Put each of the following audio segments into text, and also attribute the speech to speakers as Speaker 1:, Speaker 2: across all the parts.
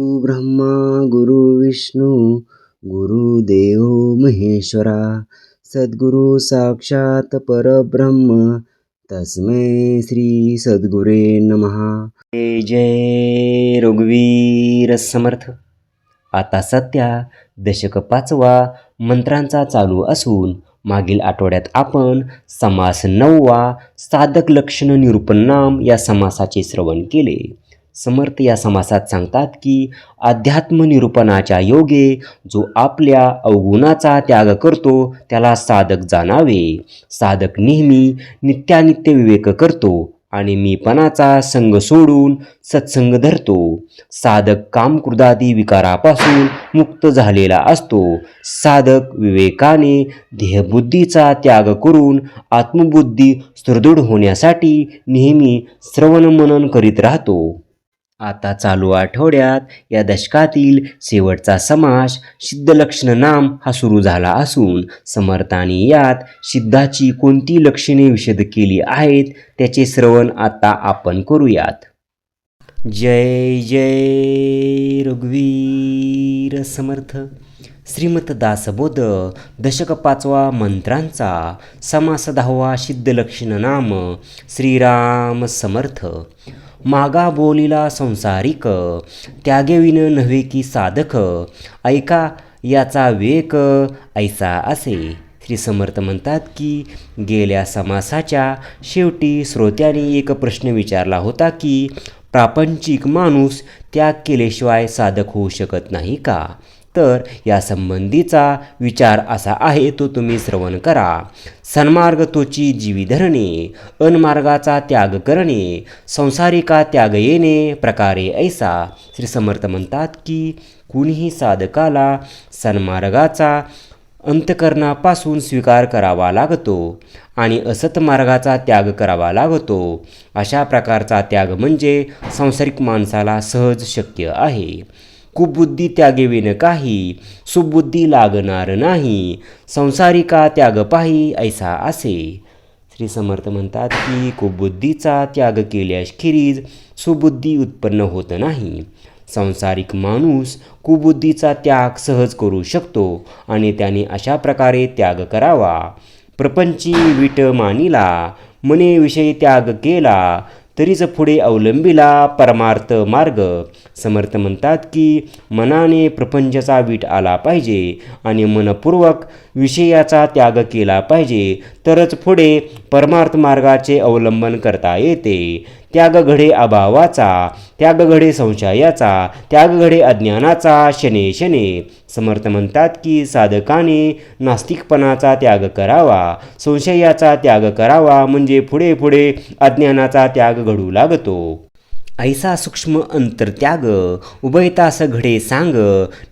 Speaker 1: ब्रह्मा गुरु विष्णू गुरुदेव महेश्वरा सद्गुरु साक्षात परब्रह्म तस्मै श्री सद्गुरे नमः. जय जय रघुवीर समर्थ. आता सध्या दशक पाचवा मंत्रांचा चालू असून मागील आठवड्यात आपण समास नववा साधक लक्षण निरूपण नाम या समासाचे श्रवण केले. समर्थ या समासात सांगतात की अध्यात्म निरूपणाच्या योगे जो आपल्या अवगुणाचा त्याग करतो त्याला साधक जाणावे. साधक नेहमी नित्यानित्य विवेक करतो आणि मीपणाचा संग सोडून सत्संग धरतो. साधक कामक्रोधादी विकारापासून मुक्त झालेला असतो. साधक विवेकाने देहबुद्धीचा त्याग करून आत्मबुद्धी सुदृढ होण्यासाठी नेहमी श्रवणमनन करीत राहतो. आता चालू आठवड्यात या दशकातील शेवटचा समास सिद्धलक्षण नाम हा सुरू झाला असून समर्थाने यात सिद्धाची कोणती लक्षणे विशद केली आहेत त्याचे श्रवण आता आपण करूयात. जय जय रघुवीर समर्थ. श्रीमत दासबोध दशक पाचवा मंत्रांचा समास दहावा सिद्धलक्षण नाम श्रीराम समर्थ. मागा बोलिला संसारिक त्यागेविन नव्हे की साधक. ऐका याचा वेक ऐसा असे. श्री समर्थ म्हणतात की गेल्या समासाच्या शेवटी श्रोत्याने एक प्रश्न विचारला होता की प्रापंचिक माणूस त्याग केल्याशिवाय साधक होऊ शकत नाही का? तर या संबंधीचा विचार असा आहे तो तुम्ही श्रवण करा. सन्मार्ग तोची जीवी धरणे अनमार्गाचा त्याग करणे संसारिका त्याग येणे प्रकारे ऐसा. श्री समर्थ म्हणतात की कुणीही साधकाला सन्मार्गाचा अंतकरणापासून स्वीकार करावा लागतो आणि असत मार्गाचा त्याग करावा लागतो. अशा प्रकारचा त्याग म्हणजे सांसारिक माणसाला सहज शक्य आहे. कुबुद्धी त्यागेविन काही सुबुद्धी लागणार नाही. संसारिका त्याग पाही ऐसा असे. श्री समर्थ म्हणतात की कुबुद्धीचा त्याग केल्याखेरीज सुबुद्धी उत्पन्न होत नाही. संसारिक माणूस कुबुद्धीचा त्याग सहज करू शकतो आणि त्याने अशा प्रकारे त्याग करावा. प्रपंची विट मानिला मने विषयी त्याग केला तरीच पुढे अवलंबिला परमार्थ मार्ग. समर्थ म्हणतात की मनाने प्रपंचाचा वीट आला पाहिजे आणि मनपूर्वक विषयाचा त्याग केला पाहिजे तरच पुढे परमार्थ मार्गाचे अवलंबन करता येते. त्याग घडे अभावाचा त्याग घडे संशयाचा त्याग घडे अज्ञानाचा शने शने. समर्थ म्हणतात की साधकाने नास्तिकपणाचा त्याग करावा संशयाचा त्याग करावा म्हणजे पुढे पुढे अज्ञानाचा त्याग घडू लागतो. ऐसा सूक्ष्म अंतरत्याग उभयतास घडे सांग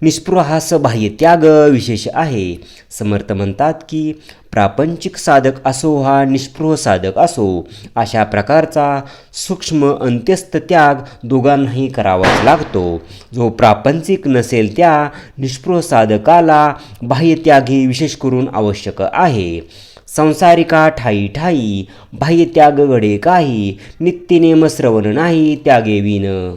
Speaker 1: निष्पृहास बाह्य त्याग विशेष आहे. समर्थ म्हणतात की प्रापंचिक साधक असो हा निष्पृह साधक असो अशा प्रकारचा सूक्ष्म अंत्यस्त त्याग दोघांनाही करावाच लागतो. जो प्रापंचिक नसेल त्या निष्पृह साधकाला बाह्यत्यागी विशेष करून आवश्यक आहे. संसारिका ठाई ठाई बाह्य त्याग घडे काही नित्यनेम श्रवण नाही त्यागे विन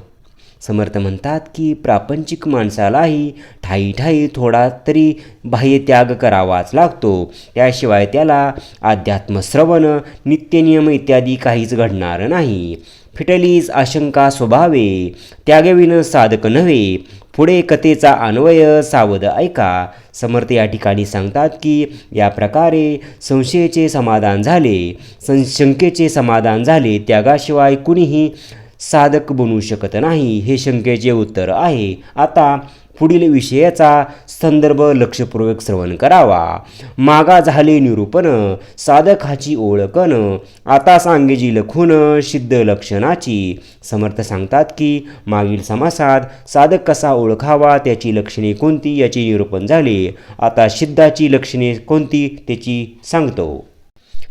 Speaker 1: समर्थ म्हणतात की प्रापंचिक माणसालाही ठाई ठाई थोडा तरी बाह्य त्याग करावाच लागतो. त्याशिवाय त्याला अध्यात्मश्रवण नित्यनियम इत्यादी काहीच घडणार नाही. फिटलीज आशंका स्वभावे त्यागविन साधक नव्हे पुढे कथेचा अन्वय सावध ऐका. समर्थ या ठिकाणी सांगतात की या प्रकारे संशयाचे समाधान झाले. संशंकेचे समाधान झाले त्यागाशिवाय कुणीही साधक बनू शकत नाही. हे शंकेचे उत्तर आहे. आता पुढील विषयाचा संदर्भ लक्षपूर्वक श्रवण करावा. मागा झाले निरूपण साधकाची ओळखण आता सांगेजी लखून सिद्ध लक्षणाची. समर्थ सांगतात की मागील समासात साधक कसा ओळखावा त्याची लक्षणे कोणती याचे निरूपण झाले. आता सिद्धाची लक्षणे कोणती त्याची सांगतो.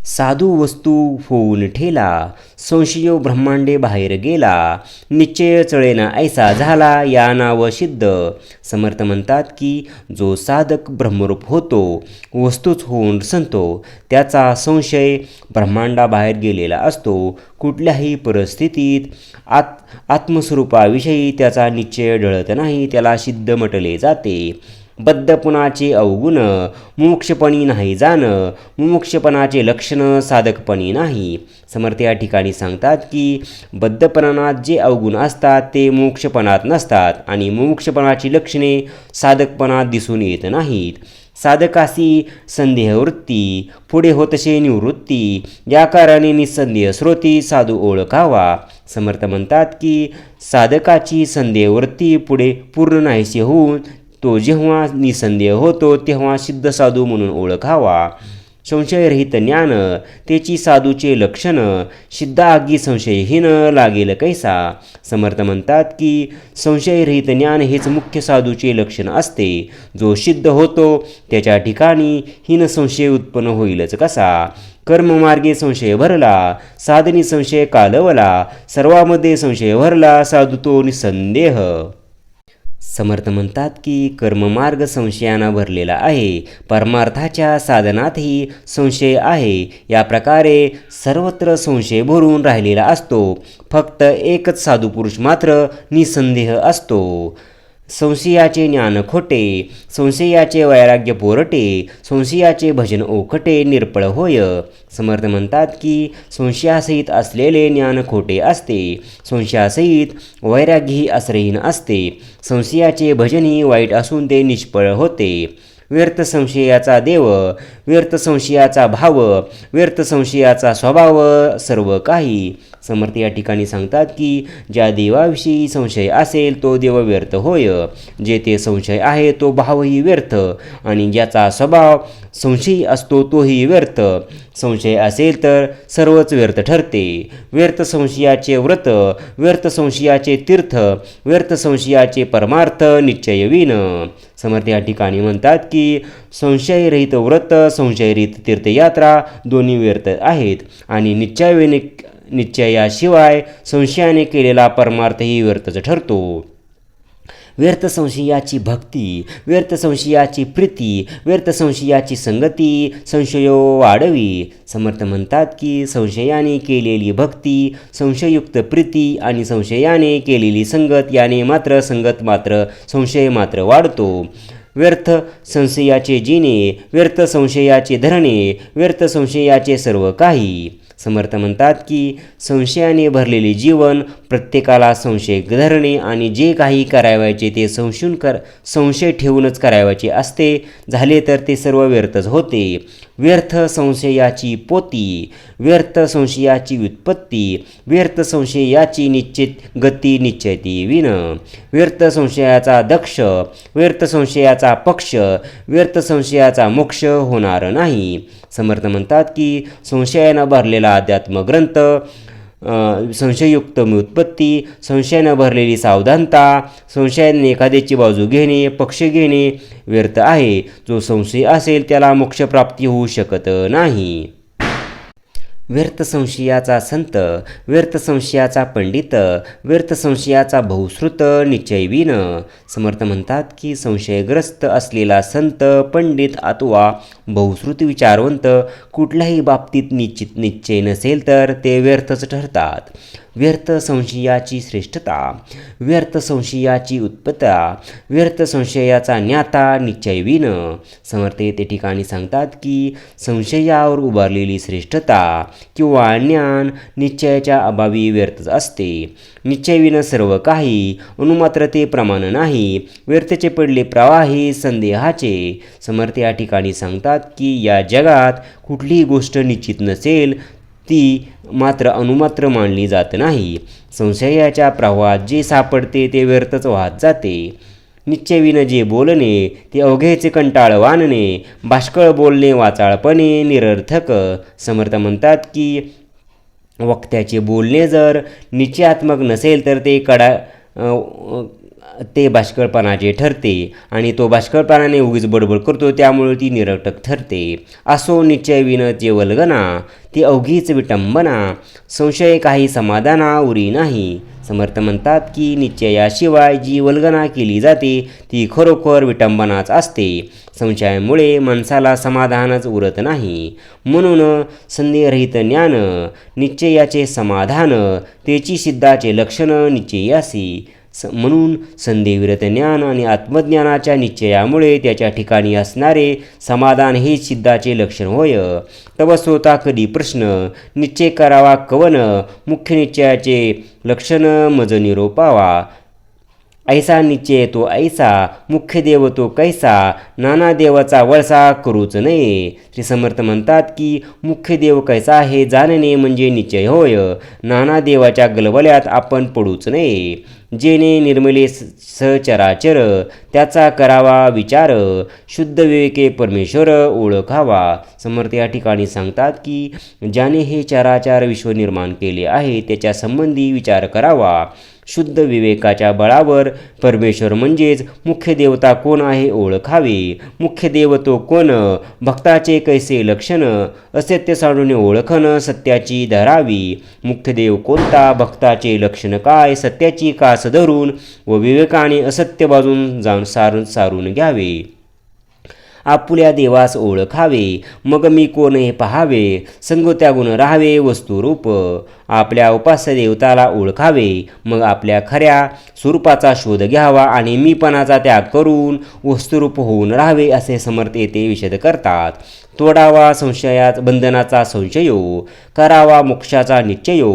Speaker 1: साधू वस्तू होऊन ठेला संशयो ब्रह्मांडे बाहेर गेला. निश्चय चळेना ऐसा झाला या नाव सिद्ध. समर्थ म्हणतात की जो साधक ब्रह्मरूप होतो वस्तूच होऊन संतो. त्याचा संशय ब्रह्मांडाबाहेर गेलेला असतो. कुठल्याही परिस्थितीत आत आत्मस्वरूपाविषयी त्याचा निश्चय ढळत नाही त्याला सिद्ध म्हटले जाते. बद्धपणाचे अवगुण मुमुक्षपणी नाही जाणं मुमुक्षपणाचे लक्षण साधकपणी नाही. समर्थ या ठिकाणी सांगतात की बद्धपणात जे अवगुण असतात ते मोक्षपणात नसतात आणि मुमुक्षपणाची लक्षणे साधकपणात दिसून येत नाहीत. साधकासी संदेहवृत्ती पुढे होतसे निवृत्ती या कारणाने निसंदेह श्रोती साधू ओळखावा. समर्थ म्हणतात की साधकाची संदेहवृत्ती पुढे पूर्ण नाहीशी होऊन तो जेव्हा निसंदेह होतो तेव्हा सिद्ध साधू म्हणून ओळखावा. संशयरहित ज्ञान त्याची साधूचे लक्षण सिद्धागी संशयहीन लागेल कैसा? समर्थ म्हणतात की संशयरहित ज्ञान हेच मुख्य साधूचे लक्षण असते. जो सिद्ध होतो त्याच्या ठिकाणी हीन संशय उत्पन्न होईलच कसा? कर्ममार्गे संशय भरला साधनी संशय कालवला सर्वामध्ये संशय भरला साधू तो निसंदेह. समर्थ म्हणतात की कर्ममार्ग संशयानं भरलेला आहे. परमार्थाच्या साधनातही संशय आहे. या प्रकारे सर्वत्र संशय भरून राहिलेला असतो. फक्त एकच साधू पुरुष मात्र निसंदेह असतो. संशयाचे ज्ञान खोटे संशयाचे वैराग्य पोरटे संशयाचे भजन ओखटे निर्पळ होय. समर्थ म्हणतात की संशयासहित असलेले ज्ञान खोटे असते. संशयासहित वैराग्यही आश्रयहीन असते. संशयाचे भजनही वाईट असून ते निष्फळ होते. व्यर्थ संशयाचा देव व्यर्थ संशयाचा भाव व्यर्थ संशयाचा स्वभाव सर्व काही. समर्थ या ठिकाणी सांगतात की ज्या देवाविषयी संशय असेल तो देव व्यर्थ होय. जेथे संशय आहे तो भावही व्यर्थ. आणि ज्याचा स्वभाव संशयी असतो तोही व्यर्थ. संशय असेल तर सर्वच व्यर्थ ठरते. व्यर्थ संशयाचे व्रत व्यर्थ संशयाचे तीर्थ व्यर्थ संशयाचे परमार्थ निश्चयवीन समर्थ या ठिकाणी म्हणतात की संशयरहित व्रत संशयरहित तीर्थयात्रा दोन्ही व्यर्थ आहेत. आणि निश्चयवेने निश्चयाशिवाय संशयाने केलेला परमार्थही व्यर्थच ठरतो. व्यर्थ संशयाची भक्ती व्यर्थ संशयाची प्रीती व्यर्थ संशयाची संगती संशयो वाढवी. समर्थ म्हणतात की संशयाने केलेली भक्ती संशयुक्त प्रीती आणि संशयाने केलेली संगत याने मात्र संगत मात्र संशय मात्र वाढतो. व्यर्थ संशयाचे जिने व्यर्थ संशयाचे धरणे व्यर्थ संशयाचे सर्व काही. समर्थ म्हणतात की संशयाने भरलेले जीवन प्रत्येकाला संशय धरणे आणि जे काही करावायचे ते संशून कर संशय ठेवूनच करावायचे असते. झाले तर ते सर्व व्यर्थच होते. व्यर्थ संशयाची पोती व्यर्थ संशयाची व्युत्पत्ती व्यर्थ संशयाची निश्चित गती निश्चयती विन व्यर्थ संशयाचा दक्ष व्यर्थ संशयाचा पक्ष व्यर्थ संशयाचा मोक्ष होणार नाही. समर्थ म्हणतात की संशयानं भरलेला अध्यात्मग्रंथ संशयुक्त उत्पत्ती संशयानं भरलेली सावधानता संशयाने एखाद्याची बाजू घेणे पक्ष घेणे व्यर्थ आहे. जो संशय असेल त्याला मोक्षप्राप्ती होऊ शकत नाही. व्यर्थ संशयाचा संत व्यर्थ संशयाचा पंडित व्यर्थ संशयाचा बहुश्रुत निश्चयवीन समर्थ म्हणतात की संशयग्रस्त असलेला संत पंडित अथवा बहुश्रुत विचारवंत कुठल्याही बाबतीत निश्चित निश्चय नसेल तर ते व्यर्थच ठरतात. व्यर्थ संशयाची श्रेष्ठता व्यर्थ संशयाची उत्पत्ता व्यर्थ संशयाचा ज्ञाता निश्चयवीन समर्थ ते ठिकाणी सांगतात की संशयावर उभारलेली श्रेष्ठता किंवा ज्ञान निश्चयाच्या अभावी व्यर्थच असते. निश्चयविन सर्व काही अनुमात्र ते प्रमाण नाही व्यर्थचे पडले प्रवाही संदेहाचे. समर्थ या ठिकाणी सांगतात की या जगात कुठलीही गोष्ट निश्चित नसेल ती मात्र अनुमात्र मानली जात नाही. संशयाच्या प्रवाहात जे सापडते ते व्यर्थच वाहत जाते. निश्चयविन जे बोलणे ते अवघेचे कंटाळ वानणे भाष्कळ बोलणे वाचाळपणे निरर्थक. समर्थ म्हणतात की वक्त्याचे बोलणे जर निश्चयात्मक नसेल तर ते कडा ते बाष्कळपणाचे ठरते आणि तो बाष्कळपणाने उगीच बडबड करतो त्यामुळे ती निरटक ठरते. असो निश्चय विन जे वल्गना ती अवघीच विटंबना. संशय काही समाधाना उरी नाही. समर्थ म्हणतात की निश्चयाशिवाय जी वल्गना केली जाते ती खरोखर विटंबनाच असते. संशयामुळे माणसाला समाधानच उरत नाही. म्हणून संदेहरहित ज्ञान निश्चयाचे समाधान तेची सिद्धाचे लक्षण निश्चयासी. स म्हणून संधिविरत ज्ञान आणि आत्मज्ञानाच्या निश्चयामुळे त्याच्या ठिकाणी असणारे समाधान हे सिद्धाचे लक्षण होय. तव स्वतः कधी प्रश्न निश्चय करावा कवन मुख्य निश्चयाचे लक्षण मज निरोपावा ऐसा निश्चय तो ऐसा मुख्य देव तो कैसा नाना देवाचा वळसा करूच नये. श्री समर्थ म्हणतात की मुख्य देव कैसा हे जाणणे म्हणजे निश्चय होय. नाना देवाच्या गलबल्यात आपण पडूच नये. जेणे निर्मले स- त्याचा करावा विचार. शुद्ध विवेके परमेश्वर ओळखावा. समर्थ या ठिकाणी सांगतात की ज्याने हे चराचार विश्व निर्माण केले आहे त्याच्या संबंधी विचार करावा. शुद्ध विवेकाच्या बळावर परमेश्वर म्हणजेच मुख्य देवता कोण आहे ओळखावे. मुख्य देव तो कोण? भक्ताचे कैसे लक्षण? असत्य साडूने ओळखणं सत्याची धरावी. मुख्य देव कोणता? भक्ताचे लक्षण काय? सत्याची कास धरून व विवेकाने असत्य बाजून जाऊन सारून सारून घ्यावे. आपुल्या देवास ओळखावे. मग मी कोण हे पहावे? संग त्यागून राहावे वस्तुरूप. आपल्या उपास्य देवताला ओळखावे. मग आपल्या खऱ्या स्वरूपाचा शोध घ्यावा आणि मीपणाचा त्याग करून वस्तुरूप होऊन राहावे असे समर्थ येथे विषद करतात. तोडावा संशयात बंधनाचा संशयो करावा मोक्षाचा निश्चयो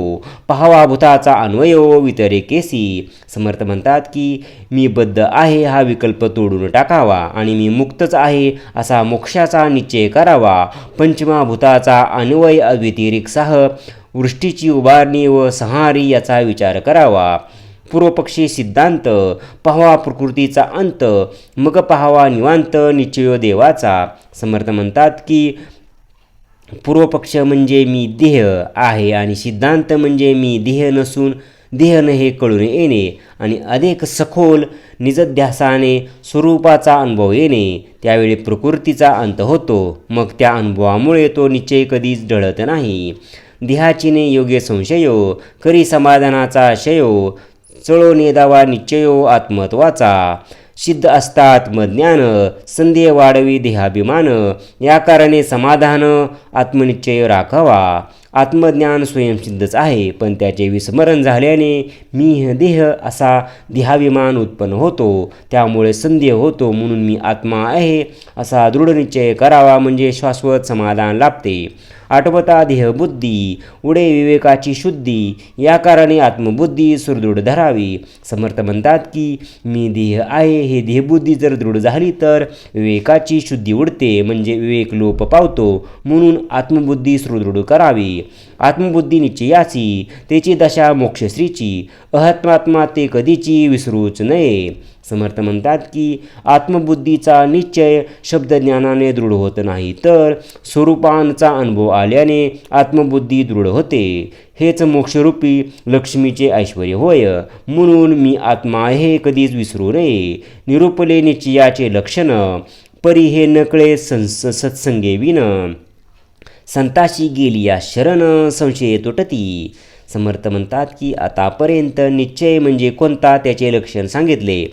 Speaker 1: पहावा भूताचा अन्वयो वितरे केसी. समर्थ म्हणतात की मी बद्ध आहे हा विकल्प तोडून टाकावा आणि मी मुक्तच आहे असा मोक्षाचा निश्चय करावा. पंचमाभूताचा अन्वय अव्यतिरिक्साह वृष्टीची उभारणी व संहारी याचा विचार करावा. पूर्वपक्षी सिद्धांत पहावा प्रकृतीचा अंत मग पहावा निवांत निश्चयो देवाचा. समर्थ म्हणतात की पूर्वपक्ष म्हणजे मी देह आहे आणि सिद्धांत म्हणजे मी देह नसून देह न हे कळून येणे आणि अधिक सखोल निजध्यासाने स्वरूपाचा अनुभव येणे. त्यावेळी प्रकृतीचा अंत होतो मग त्या अनुभवामुळे तो निश्चय कधीच ढळत नाही. देहाचीने योग्य संशयो करी समाधानाचा शयो चळो नेदावा निश्चयो आत्मत्वाचा. सिद्ध असता आत्मज्ञान संदेह वाढवी देहाभिमान या कारणे समाधान आत्मनिश्चय राखावा. आत्मज्ञान स्वयंसिद्धच आहे पण त्याचे विस्मरण झाल्याने मी देह असा देहाभिमान उत्पन्न होतो. त्यामुळे संदेह होतो म्हणून मी आत्मा आहे असा दृढ निश्चय करावा म्हणजे शाश्वत समाधान लाभते. आठवता देहबुद्धी उडे विवेकाची शुद्धी या कारणे आत्मबुद्धी सुदृढ धरावी. समर्थ म्हणतात की मी देह आहे हे देहबुद्धी जर दृढ झाली तर विवेकाची शुद्धी उडते म्हणजे विवेक लोप पावतो म्हणून आत्मबुद्धी सुदृढ करावी. आत्मबुद्धी निश्चयाची त्याची दशा मोक्षश्रीची अहत्मात्मा ते कधीची विसरूच नये. समर्थ म्हणतात की आत्मबुद्धीचा निश्चय शब्दज्ञानाने दृढ होत नाही तर स्वरूपांचा अनुभव आल्याने आत्मबुद्धी दृढ होते. हेच मोक्षरूपी लक्ष्मीचे ऐश्वर होय. म्हणून मी आत्मा हे कधीच विसरू नये. निरूपले निश्चयाचे लक्षण परी हे नकळे संस सत्संगे विन संताशी गेली या शरण संशय तुटती. समर्थ म्हणतात की आतापर्यंत निश्चय म्हणजे कोणता त्याचे लक्षण सांगितले?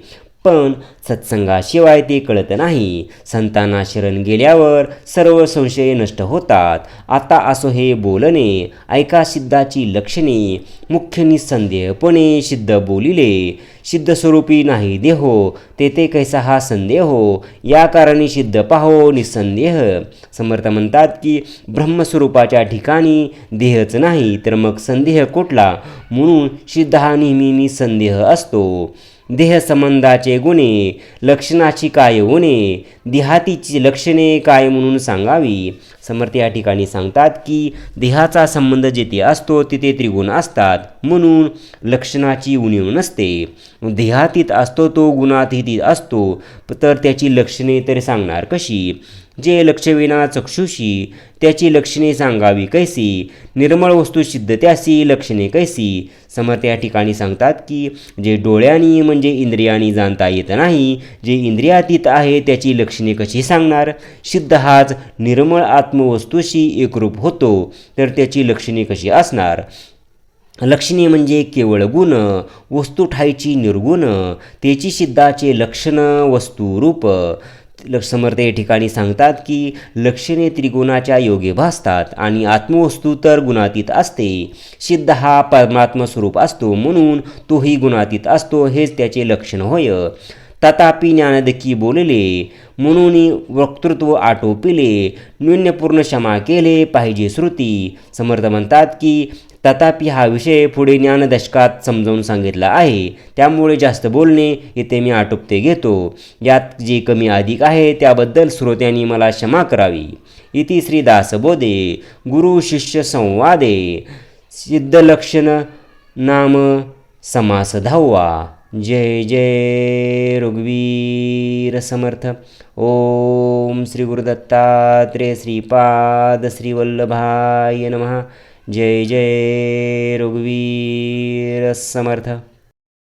Speaker 1: पण सत्संगाशिवाय ते कळत नाही. संतांना शरण गेल्यावर सर्व संशय नष्ट होतात. आता असो हे बोलणे ऐका सिद्धाची लक्षणे मुख्य निसंदेहपणे सिद्ध बोलिले. सिद्ध स्वरूपी नाही देहो तेथे कैसा हा संदेह? हो या कारणी सिद्ध पाहो निसंदेह. समर्थ म्हणतात की ब्रह्मस्वरूपाच्या ठिकाणी देहच नाही तर मग संदेह कुठला? म्हणून सिद्ध हा नेहमी निसंदेह असतो. देहसंबंधाचे गुणे लक्षणाची काय उणे देहातीची लक्षणे काय म्हणून सांगावी? समर्थ या ठिकाणी सांगतात की देहाचा संबंध जिथे असतो तिथे त्रिगुण असतात. म्हणून लक्षणाची उणीव नसते. देहातीत असतो तो गुणातीत असतो. तर त्याची लक्षणे तरी सांगणार कशी? जे लक्षविना चक्षुषी त्याची लक्षणे सांगावी कैसी? निर्मळ वस्तू सिद्ध त्यासी लक्षणे कैसी? समर्थ या ठिकाणी सांगतात की जे डोळ्यांनी म्हणजे इंद्रियांनी जाणता येत नाही जे इंद्रियातीत आहे त्याची लक्षणे कशी सांगणार? सिद्ध हाच निर्मळ आत्मवस्तूशी एकरूप होतो तर त्याची लक्षणे कशी असणार? लक्षणे म्हणजे केवळ गुण वस्तू ठायची निर्गुण त्याची सिद्धाचे लक्षण वस्तू रूप. समर्थ या ठिकाणी सांगतात की लक्षणे त्रिगुणाच्या योगे भासतात आणि आत्मवस्तू तर गुणातीत असते. सिद्ध हा परमात्मा स्वरूप असतो म्हणून तोही गुणातीत असतो हेच त्याचे लक्षण होय. तथापि ज्ञानदकी बोलले म्हणून वक्तृत्व आटोपिले न्यून्यपूर्ण क्षमा केले पाहिजे श्रुती. समर्थ म्हणतात की तथापि हा विषय पुढे ज्ञानदशकात समजावून सांगितला आहे. त्यामुळे जास्त बोलणे येथे मी आटोपते घेतो. यात जे कमी अधिक आहे त्याबद्दल श्रोत्यांनी मला क्षमा करावी. इति श्रीदासबोधे गुरु शिष्य संवादे. सिद्धलक्षण नाम समास धावा जय जय रघुवीर समर्थ। ओम श्री गुरुदत्तात्रेय श्रीपाद श्रीवल्लभाय नमः। जय जय रघुवीर समर्थ।